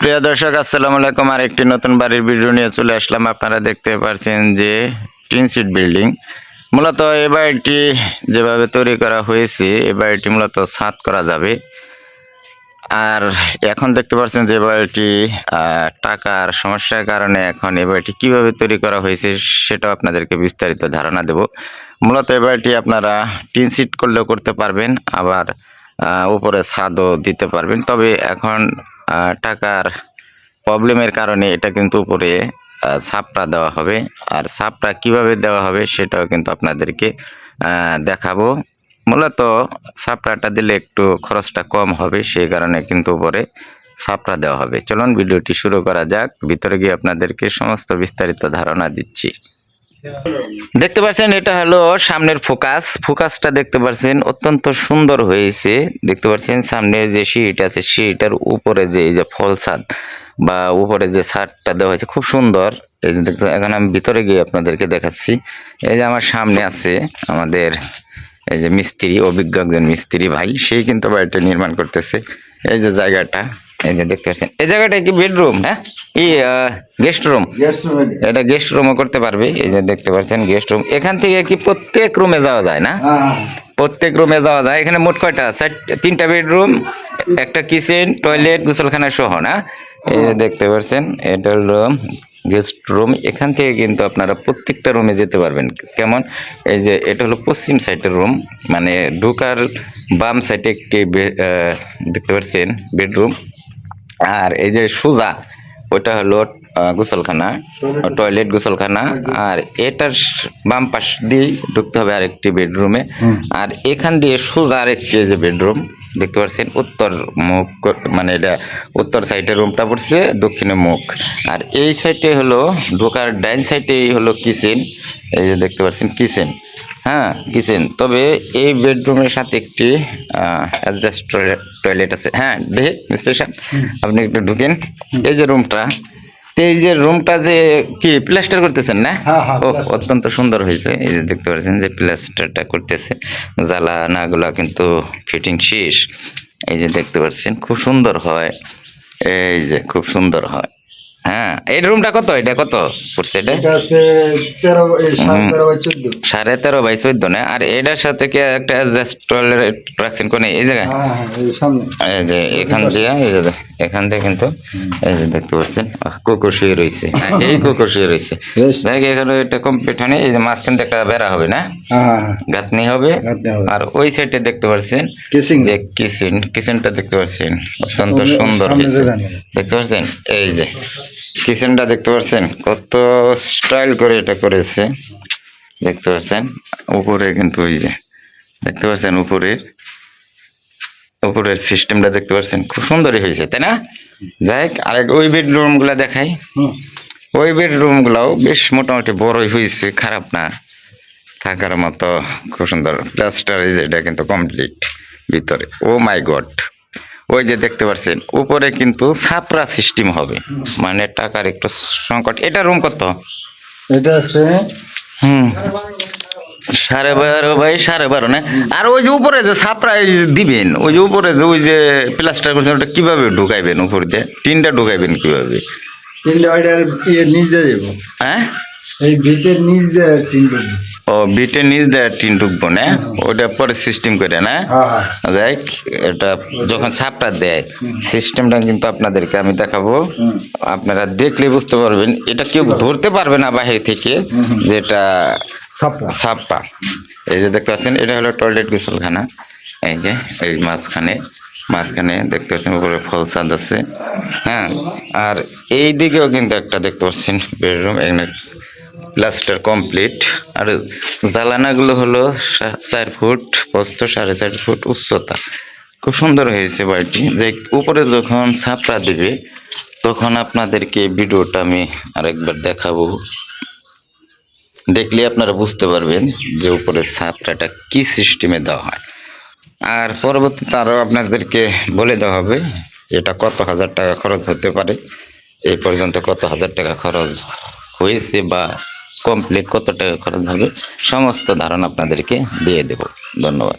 প্রিয় দর্শক, আসসালামু আলাইকুম। আর একটি নতুন বাড়ির ভিডিও নিয়ে চলে আসলাম। আপনারা দেখতে পাচ্ছেন যে টিন সিট বিল্ডিং মূলত এ বাড়িটি যেভাবে তৈরি করা হয়েছে, এ বাড়িটি মূলত ছাদ করা যাবে। আর এখন দেখতে পাচ্ছেন যে বাড়িটি টাকার সমস্যার কারণে এখন এ বাড়িটি কীভাবে তৈরি করা হয়েছে সেটাও আপনাদেরকে বিস্তারিত ধারণা দেব। মূলত এই বাড়িটি আপনারা টিন সিট করলেও করতে পারবেন, আবার উপরে ছাদও দিতে পারবেন। তবে এখন টাকার প্রবলেমের কারণে এটা কিন্তু উপরে ছাপটা দেওয়া হবে। আর ছাপটা কীভাবে দেওয়া হবে সেটাও কিন্তু আপনাদেরকে দেখাবো। মূলত ছাপড়াটা দিলে একটু খরচটা কম হবে, সেই কারণে কিন্তু উপরে ছাপড়া দেওয়া হবে। চলুন ভিডিওটি শুরু করা যাক। ভিতরে গিয়ে আপনাদেরকে সমস্ত বিস্তারিত ধারণা দিচ্ছি। দেখতে পাচ্ছেন, এটা হলো সামনের ফোকাস। ফোকাসটা দেখতে পাচ্ছেন, অত্যন্ত সুন্দর হয়েছে। দেখতে পাচ্ছেন, সামনের যে সিট আছে সিটার উপরে যে, এই যে ফল ছাদ বা উপরে যে ছাদটা দেওয়া হয়েছে, খুব সুন্দর। এই যে দেখতে, এখন আমি ভিতরে গিয়ে আপনাদেরকে দেখাচ্ছি। এই যে আমার সামনে আছে আমাদের, এই যে মিস্ত্রি, অভিজ্ঞ একজন মিস্ত্রি ভাই, সেই কিন্তু বাড়িটা নির্মাণ করতেছে। এই যে জায়গাটা, এই যে দেখতে পাচ্ছেন। এই জায়গাটা কি বেডরুম হ্যাঁ? ই গেস্ট রুম এটা গেস্ট রুমও করতে পারবে। এই যে দেখতে পাচ্ছেন গেস্ট রুম এখান থেকে কি প্রত্যেক রুমে যাওয়া যায় না? প্রত্যেক রুমে যাওয়া যায়। এখানে মোট কয়টা? তিনটা বেডরুম একটা কিচেন টয়লেট গোসলখানা সহ না? এই যে দেখতে পাচ্ছেন এটা হলো গেস্ট রুম এখান থেকে কিন্তু আপনারা প্রত্যেকটা রুমে যেতে পারবেন। কেমন? এই যে এটা হলো পশ্চিম সাইডের রুম মানে ঢোকার বাম সাইডে একটি দেখতে পাচ্ছেন বেডরুম আর এই যে সোজা ওটা হলো গোসলখানা টয়লেট গোসলখানা। আর এটার বাম পাশ দিয়ে ঢুকতে হবে আরেকটি বেডরুমে আর এখান দিয়ে সোজা আরেকটি যে বেডরুম দেখতে পাচ্ছেন উত্তর মুখ মানে এটা উত্তর সাইডে রুমটা পড়ছে দক্ষিণে মুখ। আর এই সাইডে হলো ঢোকার ডাইন সাইডেই হলো কিচেন এই যে দেখতে পাচ্ছেন কিচেন হ্যাঁ কিচেন। তবে এই বেডরুমের সাথে একটি অ্যাডজাস্ট টয়লেট আছে। হ্যাঁ দেখে মিস্টার সাহেব আপনি একটু ঢুকেন। এই যে রুমটা এই যে রুমটা যে কি প্লাস্টার করতেছেন না? হ্যাঁ, হ্যাঁ, ও অত্যন্ত সুন্দর হয়েছে। এই যে দেখতে পাচ্ছেন যে প্লাস্টারটা করতেছে। জ্বালানাগুলা কিন্তু ফিটিং শেষ। এই যে দেখতে পাচ্ছেন খুব সুন্দর হয়। এই যে খুব সুন্দর হয়। হ্যাঁ এই রুমটা কত? এটা কত পড়ছে এটা? সাড়ে তেরো বাই চোদ্দ। না? আর এটার সাথে কি একটা রাখছেন কোনে এই জায়গায়? হ্যাঁ হ্যাঁ এই যে এখান দিয়ে এই যে এখান দিয়ে কিন্তু এই যে দেখতে পাচ্ছেন আহ, কুকুর শুয়ে রয়েছে হ্যাঁ, এই কুকুর শুয়ে রয়েছে দেখ এখানে একটা কমপ্লিট হয়নি এই যে মাঝখান থেকে একটা বেড়া হবে না? গাঁথনি হবে। আর ওই সাইডে দেখতে পাচ্ছেন Kissing যে কিচেন কিচেনটা দেখতে পাচ্ছেন অত্যন্ত সুন্দর। দেখতে পাচ্ছেন? এই যে। কিচেনটা দেখতে পাচ্ছেন? কত স্টাইল করে এটা করেছে। দেখতে পাচ্ছেন? উপরে কিন্তু ওই যে দেখতে পাচ্ছেন উপরের উপরের সিস্টেমটা দেখতে পাচ্ছেন? খুব সুন্দরই হয়েছে তাই না? যাই হোক, আরেক ওই বেডরুমগুলা দেখাই। ওই বেডরুম গুলাও বেশ মোটামুটি বড়ই হয়েছে খারাপ না। থাকার মতো খুব সুন্দর। প্লাস্টার এটা কিন্তু কমপ্লিট ভিতরে। ও মাই গড ওই যে দেখতে পাচ্ছেন উপরে কিন্তু ছাপরা সিস্টেম হবে। মানে টাকার একটু সংকট। এটা রুম কত? এটা আছে হুম। সাড়ে বারো বাই সাড়ে বারো না? আর ওই যে উপরে যে যে দিবেন ওই যে উপরে যে ওই যে প্লাস্টার করছেন ওটা কীভাবে ঢুকাইবেন উপর দিয়ে? টিনটা ঢুকাইবেন কীভাবে? তিনটে বাড়িটার ইয়ে নিচ দিয়ে যাব। হ্যাঁ? এই ভিটের নিচ দিয়ে তিন করব ও বিটের নিচ দেয় টিন ঢুকবো না ওটা পরে সিস্টেম করে না? হ্যাঁ হ্যাঁ। যাই এটা যখন ছাপটা দেয় সিস্টেমটা কিন্তু আপনাদেরকে আমি দেখাবো। আপনারা দেখলে বুঝতে পারবেন এটা কেউ ধরতে পারবে না বাইরে থেকে যেটা ছাপড়া ছাপটা। এই যে দেখতে পাচ্ছেন এটা হলো টয়লেট গোসলখানা। এই যে এই মাঝখানে মাঝখানে দেখতে পাচ্ছেন উপরে ফল ছাদ আছে। হ্যাঁ আর এই দিকেও কিন্তু একটা দেখতে পাচ্ছেন বেডরুম এখানে প্লাস্টার কমপ্লিট আর জ্বালানাগুলো হলো চার ফুট প্রস্থ সাড়ে চার ফুট উচ্চতা। খুব সুন্দর হয়েছে বাড়িটি। যে উপরে যখন ছাপড়া দিবে, তখন আপনাদেরকে ভিডিওটা আমি আরেকবার দেখাবো। দেখলে আপনারা বুঝতে পারবেন যে উপরে ছাপটাটা কি সিস্টেমে দেওয়া হয়। আর পরবর্তীতে আরও আপনাদেরকে বলে দেওয়া হবে, এটা কত হাজার টাকা খরচ হতে পারে, এই পর্যন্ত কত হাজার টাকা খরচ হয়েছে বা কমপ্লিট কত টাকা খরচ হবে সমস্ত ধারণা আপনাদেরকে দিয়ে দেব। ধন্যবাদ।